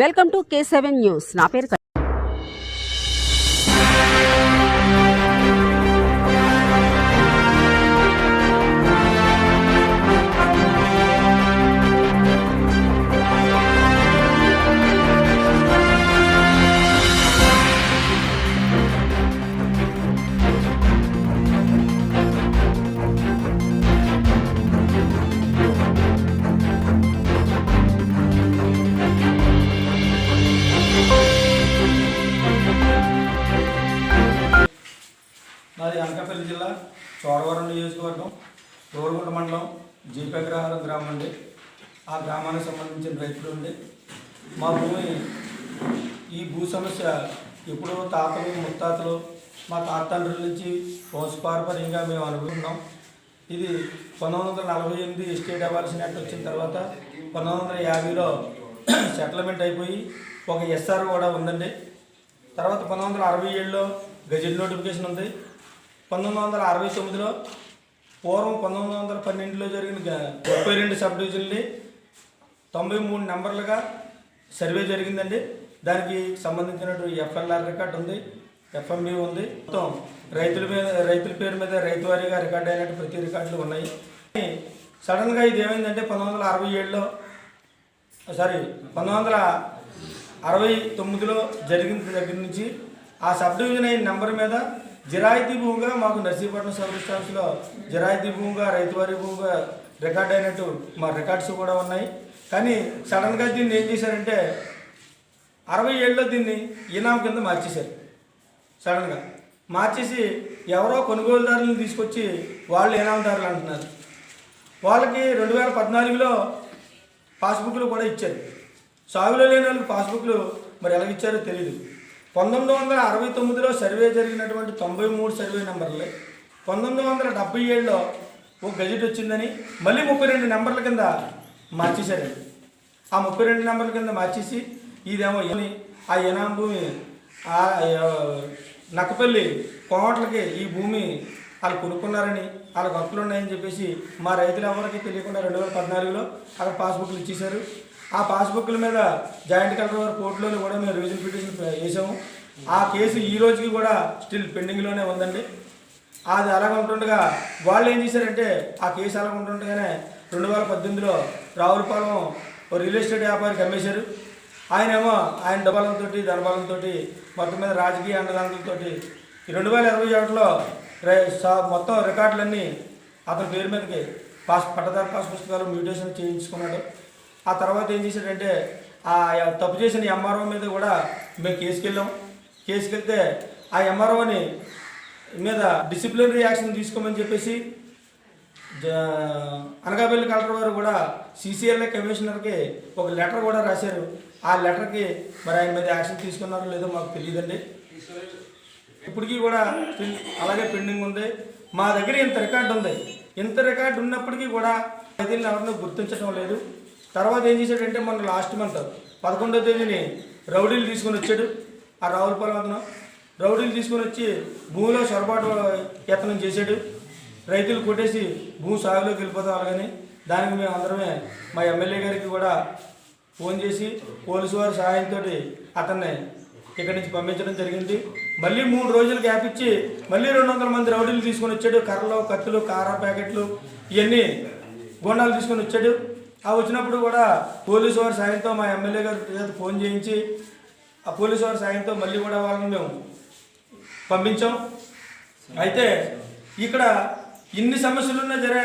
welcome to K seven news నా పేరు మాది అనకాపల్లి జిల్లా చోడవరం నియోజకవర్గం రోడ్గుంట మండలం జీపగ్రహారం గ్రామం అండి. ఆ గ్రామానికి సంబంధించిన రైతులు అండి. మా భూమి ఈ భూ సమస్య ఇప్పుడు తాతలు ముత్తాతలు మా తాతండ్రుల నుంచి వంశపారపర్యంగా మేము అనుకుంటున్నాం. ఇది పంతొమ్మిది వందల నలభై ఎనిమిది ఎస్టేట్ అవ్వాల్సిన యాక్ట్ వచ్చిన తర్వాత పంతొమ్మిది వందల యాభైలో సెటిల్మెంట్ అయిపోయి ఒక ఎస్ఆర్ కూడా ఉందండి. తర్వాత పంతొమ్మిది వందల అరవై ఏడులో గజెట్ నోటిఫికేషన్ ఉంది. పంతొమ్మిది వందల అరవై తొమ్మిదిలో పూర్వం పంతొమ్మిది వందల పన్నెండులో జరిగిన ముప్పై రెండు సబ్ డివిజన్లని తొంభై మూడు నెంబర్లుగా సర్వే జరిగిందండి. దానికి సంబంధించినటువంటి ఎఫ్ఎల్ఆర్ రికార్డు ఉంది ఎఫ్ఎంబి ఉంది. మొత్తం రైతుల మీద రైతుల పేరు మీద రైతు వారీగా రికార్డ్ అయినట్టు ప్రతి రికార్డులు ఉన్నాయి. సడన్గా ఇది ఏమైందంటే పంతొమ్మిది వందల అరవై ఏడులో సారీ పంతొమ్మిది వందల అరవై తొమ్మిదిలో జరిగిన దగ్గర నుంచి ఆ సబ్ డివిజన్ అయిన నెంబర్ మీద జిరాయితీ భూమిగా మాకు నర్సీపట్నం సబ్ డిస్టాన్స్లో జిరాయితీ భూమిగా రైతువారి భూమిగా రికార్డ్ అయినట్టు మా రికార్డ్స్ కూడా ఉన్నాయి. కానీ సడన్గా దీన్ని ఏం చేశారంటే అరవై ఏళ్ళలో దీన్ని ఈనాం కింద మార్చేశారు. సడన్గా మార్చేసి ఎవరో కొనుగోలుదారులను తీసుకొచ్చి వాళ్ళు ఈనామదారులు అంటున్నారు. వాళ్ళకి రెండు వేల పద్నాలుగులో పాస్బుక్లు కూడా ఇచ్చారు. సాగులో లేని వాళ్ళకి పాస్బుక్లు మరి ఎలా ఇచ్చారో తెలియదు పంతొమ్మిది వందల అరవై తొమ్మిదిలో సర్వే జరిగినటువంటి తొంభై మూడు సర్వే నెంబర్లు. పంతొమ్మిది వందల డెబ్బై ఏడులో ఒక గజెట్ వచ్చిందని మళ్ళీ ముప్పై రెండు నెంబర్ల కింద మార్చేశారండి. ఆ ముప్పై రెండు నెంబర్ల కింద మార్చేసి ఇదేమో ఆ ఇనాం భూమి ఆ ఆ, నక్కపల్లి కోమట్లకి ఈ భూమి వాళ్ళు కొనుక్కున్నారని వాళ్ళకి హక్కులు ఉన్నాయని చెప్పేసి మా రైతులు ఎవరికి తెలియకుండా రెండు వేల పద్నాలుగులో అక్కడ పాస్బుక్లు ఇచ్చేశారు. ఆ పాస్బుక్ల మీద జాయింట్ కలెక్టర్ వారి కోర్టులోని కూడా మేము రివిజన్ పిటిషన్ వేసాము ఆ కేసు ఈ రోజుకి కూడా స్టిల్ పెండింగ్లోనే ఉందండి. అది అలాగ ఉంటుండగా వాళ్ళు ఏం చేశారంటే ఆ కేసు అలాగ ఉంటుండగానే రెండు వేల పద్దెనిమిదిలో రావులపాలెం ఓ రియల్ ఎస్టేట్ వ్యాపారికి అమ్మేశారు. ఆయనేమో ఆయన డబ్బాలంతో ధనబలంతో మొత్తం మీద రాజకీయ అండదండలతో ఈ రెండు వేల ఇరవై ఒకటిలో మొత్తం రికార్డులన్నీ అతని పేరు మీదకి పాస్ పట్టదారు పాస్ పుస్తకాలు మ్యూటేషన్ చేయించుకున్నాడు. ఆ తర్వాత ఏం చేశాడంటే ఆ తప్పు చేసిన ఎంఆర్ఓ మీద కూడా మేము కేసుకెళ్ళాం. కేసుకెళ్తే ఆ ఎంఆర్ఓని మీద డిసిప్లినరీ యాక్షన్ తీసుకోమని చెప్పేసి జ- అనకాపల్లి కలెక్టర్ వారు కూడా సీసీఎల్ఏ కమిషనర్కి ఒక లెటర్ కూడా రాశారు. ఆ లెటర్కి మరి ఆయన మీద యాక్షన్ తీసుకున్నారో లేదో మాకు తెలియదండి. ఇప్పటికీ కూడా అలాగే పెండింగ్ ఉంది. మా దగ్గర ఇంత రికార్డు ఉంది. ఇంత రికార్డు ఉన్నప్పటికీ కూడా రైతులను ఎవరినో గుర్తించడం లేదు. తర్వాత ఏం చేశాడంటే మొన్న లాస్ట్ మంత్ పదకొండో తేదీని రౌడీలు తీసుకొని వచ్చాడు. ఆ రావులపాలెం అతను. రౌడీలు తీసుకొని వచ్చి భూమిలో చొరబాటు యత్నం చేశాడు. రైతులు కొట్టేసి భూమి సాగులోకి వెళ్ళిపోతాం అలాగని దానికి మేము అందరమే మా ఎమ్మెల్యే గారికి కూడా ఫోన్ చేసి పోలీసు వారి సహాయంతో అతన్ని ఇక్కడి నుంచి పంపించడం జరిగింది. మళ్ళీ మూడు రోజులు గ్యాప్ ఇచ్చి మళ్ళీ రెండు వందల మంది రౌడీలు తీసుకొని వచ్చాడు. కర్రలు కత్తులు కారా ప్యాకెట్లు ఇవన్నీ గోండాలు తీసుకొని వచ్చాడు. ఆ వచ్చినప్పుడు కూడా పోలీసు వారి సాయంతో మా ఎమ్మెల్యే గారు ఫోన్ చేయించి ఆ పోలీసు వారి సాయంతో మళ్ళీ కూడా వాళ్ళని మేము పంపించాం. అయితే ఇక్కడ ఇన్ని సమస్యలు ఉన్నా జరే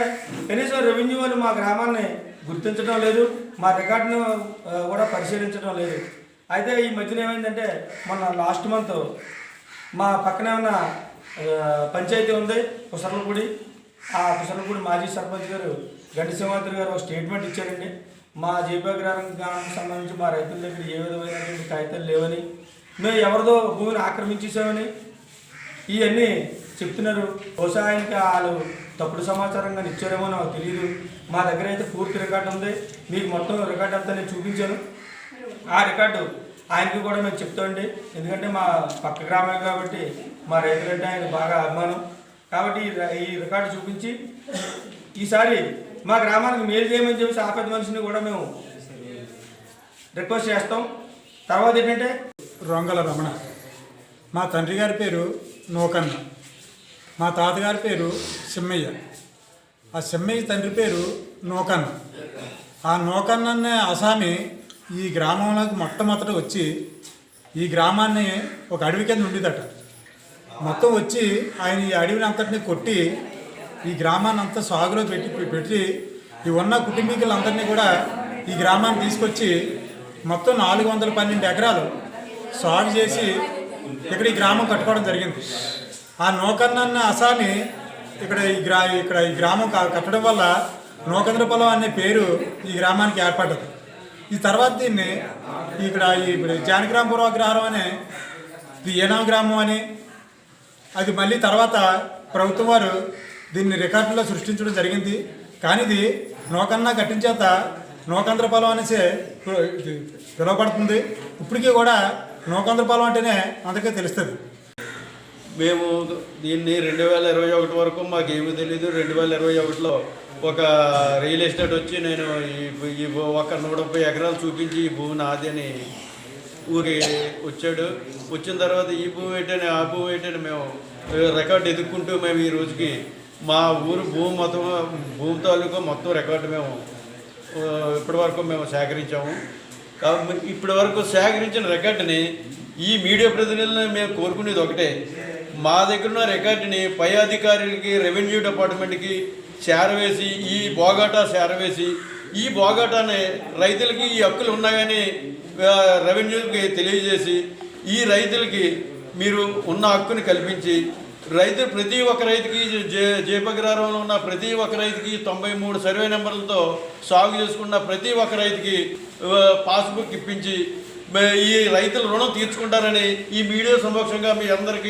కనీసం రెవెన్యూ వాళ్ళు మా గ్రామాన్ని గుర్తించడం లేదు మా రికార్డును కూడా పరిశీలించడం లేదు. అయితే ఈ మధ్యన ఏమైందంటే మొన్న లాస్ట్ మంత్ మా పక్కనే ఉన్న పంచాయతీ ఉంది కుసర్లపూడి ఆ కుసర్లపూడి మాజీ సర్పంచ్ గారు గంటి సింహాద్రి గారు ఒక స్టేట్మెంట్ ఇచ్చారండి. మా జేపీ సంబంధించి మా రైతుల దగ్గర ఏ విధమైనటువంటి కాగితాలు లేవని మేము ఎవరిదో భూమిని ఆక్రమించేసామని ఇవన్నీ చెప్తున్నారు. బహుశా ఆయనకి వాళ్ళు తప్పుడు సమాచారం కానీ ఇచ్చారేమో నాకు తెలియదు మా దగ్గర అయితే పూర్తి రికార్డు ఉంది. మీకు మొత్తం రికార్డు అంతా నేను చూపించాను. ఆ రికార్డు ఆయనకి కూడా మేము చెప్తామండి ఎందుకంటే మా పక్క గ్రామం కాబట్టి మా రైతులంటే ఆయన బాగా అభిమానం. కాబట్టి ఈ రికార్డు చూపించి ఈసారి మా గ్రామానికి మేలు చేయమని చెప్పేసి ఆపేద మనిషిని కూడా మేము రిక్వెస్ట్ చేస్తాం. తర్వాత ఏంటంటే రొంగల రమణ. మా తండ్రి గారి పేరు నూకన్న. మా తాతగారి పేరు సిమ్మయ్య. ఆ సిమ్మయ్య తండ్రి పేరు నూకన్న. ఆ నూకన్ననే అసామి ఈ గ్రామంలోకి మొట్టమొదట వచ్చి ఈ గ్రామాన్ని ఒక అడవి కింద ఉండేదట. మొత్తం వచ్చి ఆయన ఈ అడవిని అంతటిని కొట్టి ఈ గ్రామాన్ని అంతా సాగులో పెట్టి పెట్టి ఈ ఉన్న కుటుంబీకులందరినీ కూడా ఈ గ్రామాన్ని తీసుకొచ్చి మొత్తం నాలుగు వందల పన్నెండు ఎకరాలు సాగు చేసి ఇక్కడ ఈ గ్రామం కట్టుకోవడం జరిగింది. ఆ నూకన్న అసాని ఇక్కడ ఈ గ్రా ఇక్కడ ఈ గ్రామం క- కట్టడం వల్ల నూకంద్ర పొలం అనే పేరు ఈ గ్రామానికి ఏర్పడ్డది. ఈ తర్వాత దీన్ని ఇక్కడ ఈ ఇప్పుడు పూర్వగ్రహారం అనే ఇది ఏనాం గ్రామం అని అది మళ్ళీ తర్వాత ప్రభుత్వం వారు దీన్ని రికార్డులో సృష్టించడం జరిగింది. కానీ ఇది నూకన్నా కట్టించేత నోకంద్రపాలెం అనేసి పిలువబడుతుంది. ఇప్పటికీ కూడా నోకంద్రపాలెం అంటేనే అందరికీ తెలుస్తుంది. మేము దీన్ని రెండు వేల ఇరవై ఒకటి వరకు మాకు ఏమీ తెలియదు రెండు వేల ఇరవై ఒకటిలో ఒక రియల్ ఎస్టేట్ వచ్చి నేను ఈ ఒక నూట ముప్పై ఎకరాలు చూపించి ఈ భూమి నాది అని ఊరికి వచ్చాడు. వచ్చిన తర్వాత ఈ భూమి ఏంటని ఆ భూమి ఏంటని మేము రికార్డు ఎదుక్కుంటూ మేము ఈ రోజుకి మా ఊరు భూమి మొత్తం భూమి తాలూకా మొత్తం రికార్డు మేము ఇప్పటివరకు ఇప్పటి వరకు మేము సేకరించాము. కాబట్టి ఇప్పటి వరకు సేకరించిన రికార్డుని ఈ మీడియా ప్రతినిధులను మేము కోరుకునేది ఒకటే. మా దగ్గర ఉన్న రికార్డుని పై అధికారులకి రెవెన్యూ డిపార్ట్మెంట్కి చేరవేసి ఈ బోగాటా చేరవేసి ఈ బోగాటాని రైతులకి ఈ హక్కులు ఉన్నాయని రెవెన్యూకి తెలియజేసి ఈ రైతులకి మీరు ఉన్న హక్కుని కల్పించి రైతు ప్రతి ఒక్క రైతుకి జే జేపగ్రారంలో ఉన్న ప్రతి ఒక్క రైతుకి తొంభై మూడు సర్వే నెంబర్లతో సాగు చేసుకున్న ప్రతి ఒక్క రైతుకి పాస్బుక్ ఇప్పించి ఈ రైతుల రుణం తీర్చుకుంటారని ఈ మీడియా సమక్షంగా మీ అందరికీ